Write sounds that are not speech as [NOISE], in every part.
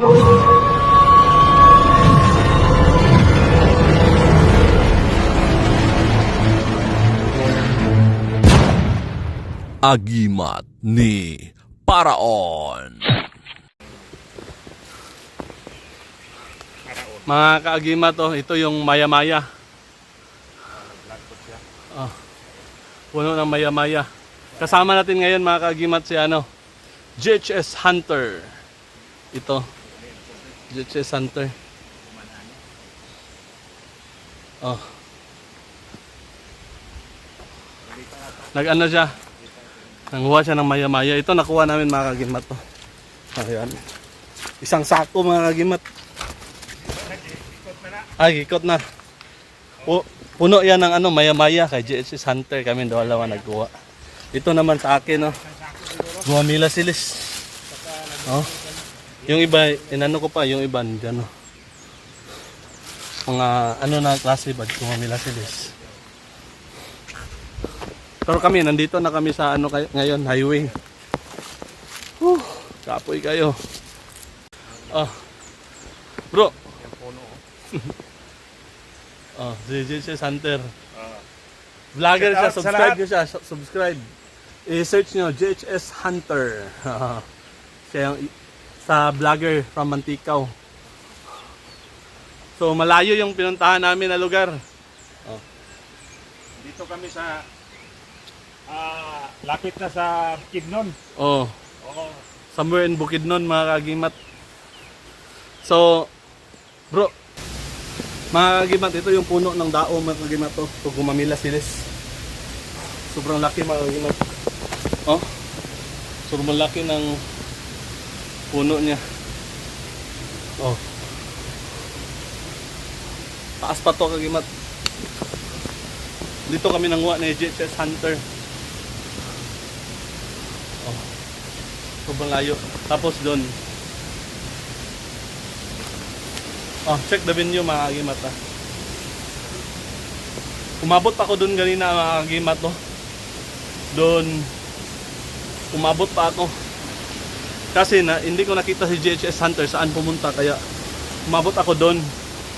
Agimat ni Paraon. Mga kaagimat to, ito yung maya-maya. Ah, puno ng maya-maya. Kasama natin ngayon mga kaagimat si ano, JHS Hunter. Ito. JHS Hunter. Oh. Nag-ano siya? Nanguha siya ng maya-maya. Ito nakuha namin mga kagimat to. Ayan. Isang sako mga kagimat. Ay, ikot na. Pu- puno yan ng ano, maya-maya kay JHS Hunter. Kami dalawa nagkuha. Ito naman sa akin, no. Guamila silis. Oh. Yung iba, inano ko pa, yung iba, dyan, no. Mga ano na klase ba, guamila silis. Pero kami, nandito na kami sa ano kay- ngayon, highway. Whew, kapoy kayo. Oh. Bro. [LAUGHS] oh, si JJ Hunter. Vlogger siya, subscribe nyo siya, su- subscribe. I-search nyo, JHS Hunter. [LAUGHS] siya yung sa vlogger from Mantikau. So malayo yung pinuntahan namin na lugar. Dito kami sa ah, lapit na sa Kidnon. Oh, Oo. somewhere in Bukidnon mga kagimat. So, bro, mga kagimat, ito yung puno ng dao mga kagimat to. Ito gumamila silis. Sobrang laki mga kagimat. Oh, sobrang laki ng puno niya. Oh. Taas pa to kagimat. Dito kami nanguha ni JHS Hunter. Oh. Sobrang layo. Tapos doon. Oh, check the venue mga kagimat ah. Umabot pa ako doon kanina mga kagimat no. Doon umabot pa ako. Kasi na hindi ko nakita si JHS Hunter saan pumunta kaya umabot ako doon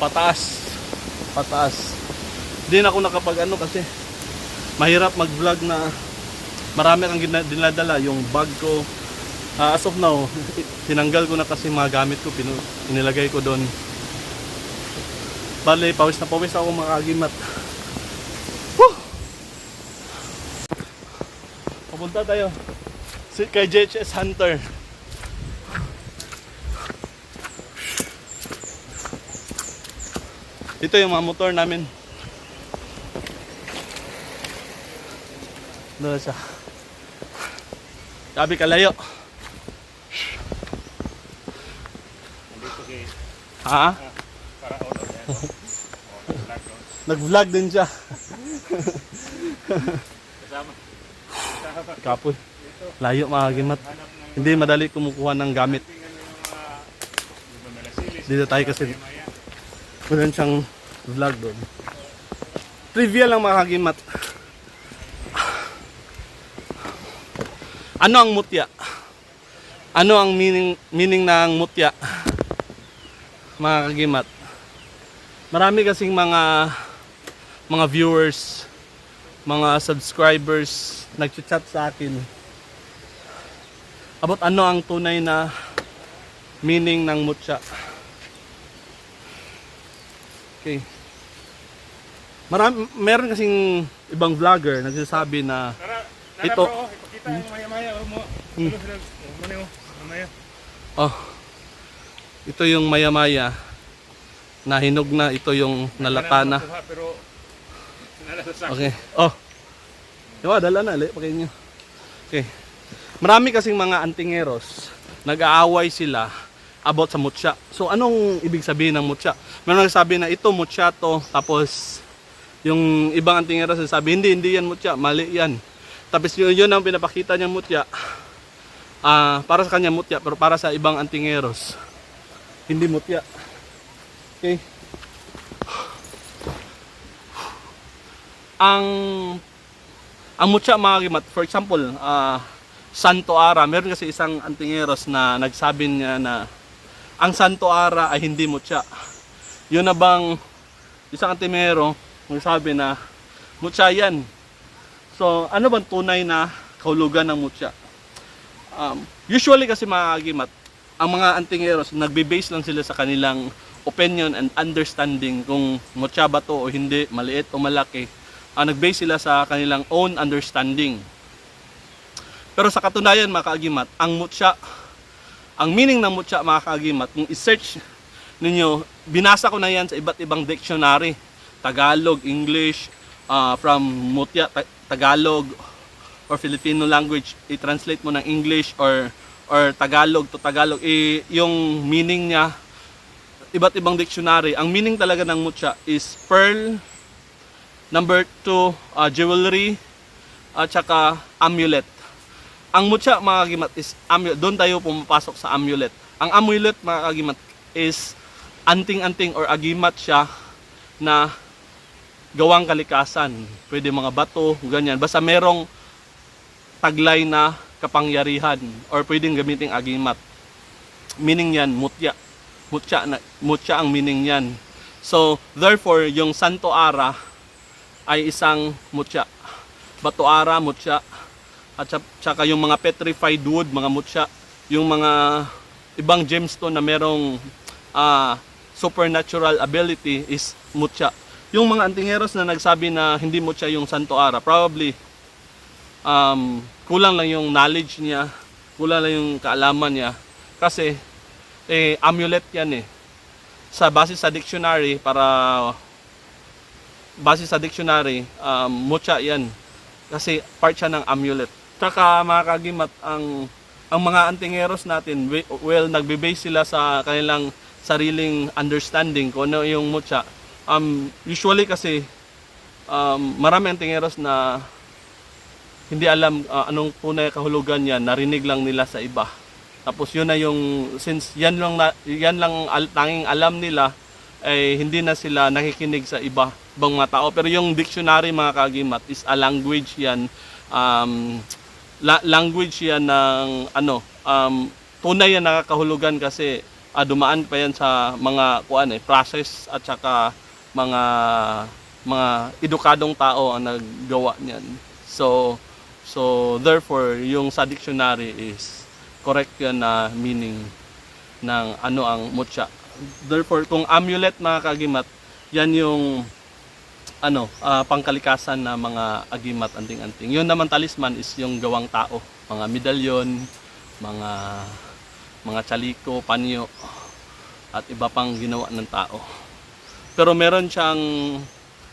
pataas. Pataas. Hindi na ako nakapag ano kasi mahirap mag-vlog na marami kang dinadala yung bag ko Ah, as of now, [LAUGHS] tinanggal ko na kasi mga gamit ko, pinu inilagay ko doon. Bale, pawis na pawis ako mga kagimat. [LAUGHS] Whew! Papunta tayo. Si kay JHS Hunter. Ito yung mga motor namin. Doon siya. Sabi kalayo. Ha? Nag-vlog din siya. Kasama. Kapoy. Layo mga gimat. Hindi madali kumukuha ng gamit. Dito tayo kasi. Meron siyang vlog doon. Trivia lang mga kagimat. Ano ang mutya? Ano ang meaning meaning ng mutya? Mga kagimat. Marami kasing mga mga viewers, mga subscribers nagchat sa akin about ano ang tunay na meaning ng mutya. Okay. Marami, meron kasing ibang vlogger nagsasabi na Ito. ipakita oh, mo. Hmm. Ano sila? Oh, yung ito yung maya-maya na hinog na ito yung nalata na. Okay. Oh. Diba, dala na, pakain nyo. Okay. Marami kasing mga antingeros, nag-aaway sila about sa mutya. So, anong ibig sabihin ng mutya? Meron nagsabi na ito mutya to, tapos yung ibang antingeros sabi hindi, hindi yan mutya, mali yan. Tapos yun, yun ang pinapakita niyang mutya. Ah, para sa kanya mutya, pero para sa ibang antingeros, hindi mutya. Okay. Ang ang mutya mga kimat, for example, ah Santo Ara, meron kasi isang antingeros na nagsabi niya na ang Santo Ara ay hindi mutya. Yun na bang isang antimero sabi na mutya yan. So, ano bang tunay na kahulugan ng mutya? Um, usually kasi mga agimat, ang mga antingeros, nagbe-base lang sila sa kanilang opinion and understanding kung mutya ba to o hindi, maliit o malaki. Ah, nag-base sila sa kanilang own understanding. Pero sa katunayan mga kaagimat, ang mutya, ang meaning ng mutya mga kaagimat, kung i-search ninyo, binasa ko na yan sa iba't ibang dictionary. Tagalog, English, ah, from mutya, Ta- Tagalog, or Filipino language, i-translate mo ng English or or Tagalog to Tagalog, eh, yung meaning niya, iba't ibang dictionary. Ang meaning talaga ng mutya is pearl, number two, ah, jewelry, at saka amulet. Ang mutya mga kagimat is amulet. Doon tayo pumapasok sa amulet. Ang amulet mga kagimat is anting-anting or agimat siya na gawang kalikasan. Pwede mga bato, ganyan. Basta merong taglay na kapangyarihan or pwedeng gamitin agimat. Meaning yan, mutya. Mutya, na, mutya ang meaning yan. So, therefore, yung Santo Ara ay isang mutya. Bato Ara, mutya. At sa- saka yung mga petrified wood, mga mutya. Yung mga ibang gemstone na merong ah, supernatural ability is mutya. Yung mga antingeros na nagsabi na hindi mutya yung Santo Ara, probably um, kulang lang yung knowledge niya, kulang lang yung kaalaman niya. Kasi, eh, amulet yan eh. Sa base sa dictionary, para base sa dictionary, um, mutya yan. Kasi part siya ng amulet. Tsaka mga kagimat, ang, ang mga antingeros natin, we- well, nagbe-base sila sa kanilang sariling understanding kung ano yung mutya. Um, usually kasi, um, marami antingeros na hindi alam uh, anong tunay kahulugan yan, narinig lang nila sa iba. Tapos yun na yung since yan lang na, yan lang al, tanging alam nila ay hindi na sila nakikinig sa iba ibang mga tao. Pero yung dictionary mga kagimat is a language yan um, la- language yan ng ano um, tunay yan nakakahulugan kasi ah, dumaan pa yan sa mga kuan eh, process at saka mga mga edukadong tao ang naggawa niyan. So so therefore yung sa dictionary is correct yan na meaning ng ano ang mutya. Therefore kung amulet mga kagimat, yan yung ano, ah, pangkalikasan na mga agimat anting-anting. Yun naman talisman is yung gawang tao, mga medalyon, mga mga chaliko, panyo at iba pang ginawa ng tao. Pero meron siyang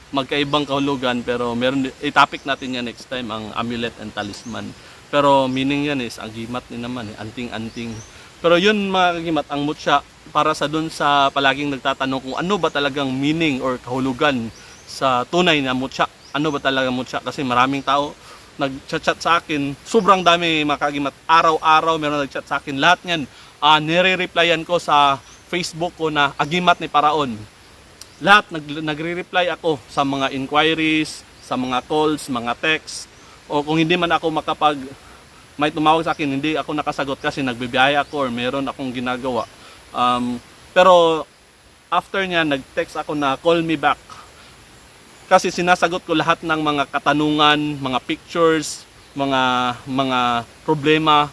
magkaibang kahulugan pero meron i-topic natin yan next time ang amulet and talisman. Pero meaning yan is agimat din naman eh, anting-anting. Pero yun mga kagimat, ang mutya para sa dun sa palaging nagtatanong kung ano ba talagang meaning or kahulugan sa tunay na mutya. Ano ba talaga mutya? Kasi maraming tao nag-chat sa akin. Sobrang dami mga kagimat. Araw-araw meron nag-chat sa akin. Lahat yan, ah, nire-replyan ko sa Facebook ko na agimat ni Paraon lahat nag, nagre-reply ako sa mga inquiries, sa mga calls, mga texts, o kung hindi man ako makapag may tumawag sa akin, hindi ako nakasagot kasi nagbibiyahe ako or meron akong ginagawa. Um, pero after niya, nag-text ako na call me back. Kasi sinasagot ko lahat ng mga katanungan, mga pictures, mga mga problema,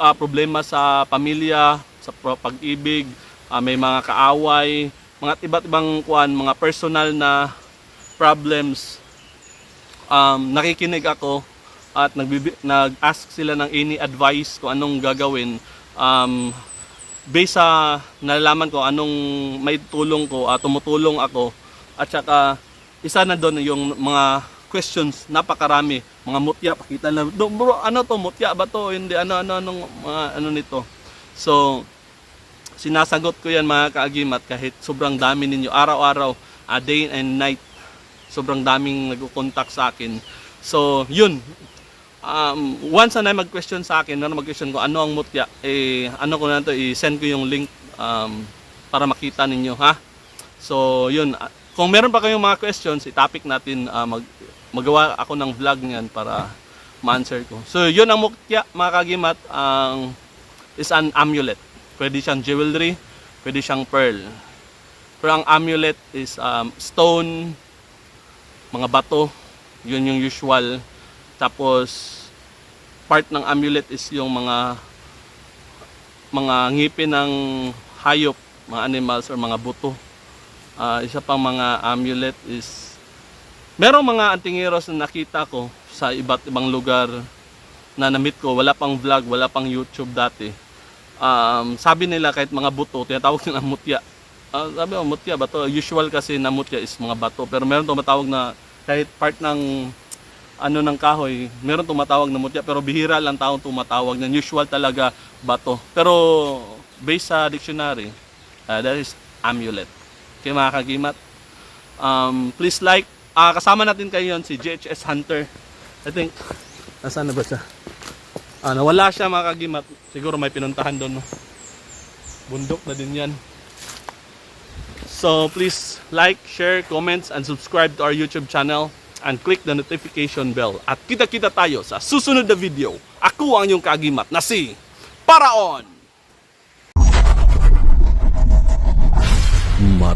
ah, problema sa pamilya, sa pag-ibig, ah, may mga kaaway, mga iba't ibang kuan, mga personal na problems. Um, nakikinig ako at nag-ask sila ng any advice kung anong gagawin. Um, based sa nalalaman ko anong may tulong ko, at tumutulong ako at saka isa na doon yung mga questions napakarami. Mga mutya pakita na. "Do, bro ano to? Mutya ba to? Hindi ano ano anong mga ano nito? So sinasagot ko yan mga kaagimat kahit sobrang dami ninyo araw-araw a day and night sobrang daming nagko-contact sa akin. So yun. Um, once na mag-question sa akin na mag-question ko ano ang mutya eh ano ko na to i-send ko yung link um, para makita ninyo ha? So yun kung meron pa kayong mga questions i-topic natin ah, mag magawa ako ng vlog niyan para ma-answer ko so yun ang mutya mga kagimat ang is an amulet pwede siyang jewelry pwede siyang pearl. Pero ang amulet is um, stone, mga bato, yun yung usual. Tapos, part ng amulet is yung mga mga ngipin ng hayop, mga animals or mga buto. Ah, isa pang mga amulet is merong mga antingiros na nakita ko sa iba't ibang lugar na na-meet ko, wala pang vlog, wala pang YouTube dati. Um, sabi nila kahit mga buto, tinatawag nila mutya. Ah, sabi ko, mutya ba to? Usual kasi na mutya is mga bato. Pero meron tumatawag na kahit part ng ano ng kahoy, meron tumatawag na mutya. Pero bihira lang taong tumatawag na usual talaga bato. Pero based sa dictionary, ah, that is amulet. Okay mga kagimat, um, please like. Ah, kasama natin kayo yun, si JHS Hunter. I think, nasaan na ba siya? Ah, nawala siya mga kagimat. Siguro may pinuntahan doon. No? Bundok na din yan. So please like, share, comments, and subscribe to our YouTube channel and click the notification bell. At kita-kita tayo sa susunod na video. Ako ang iyong kagimat na si Paraon!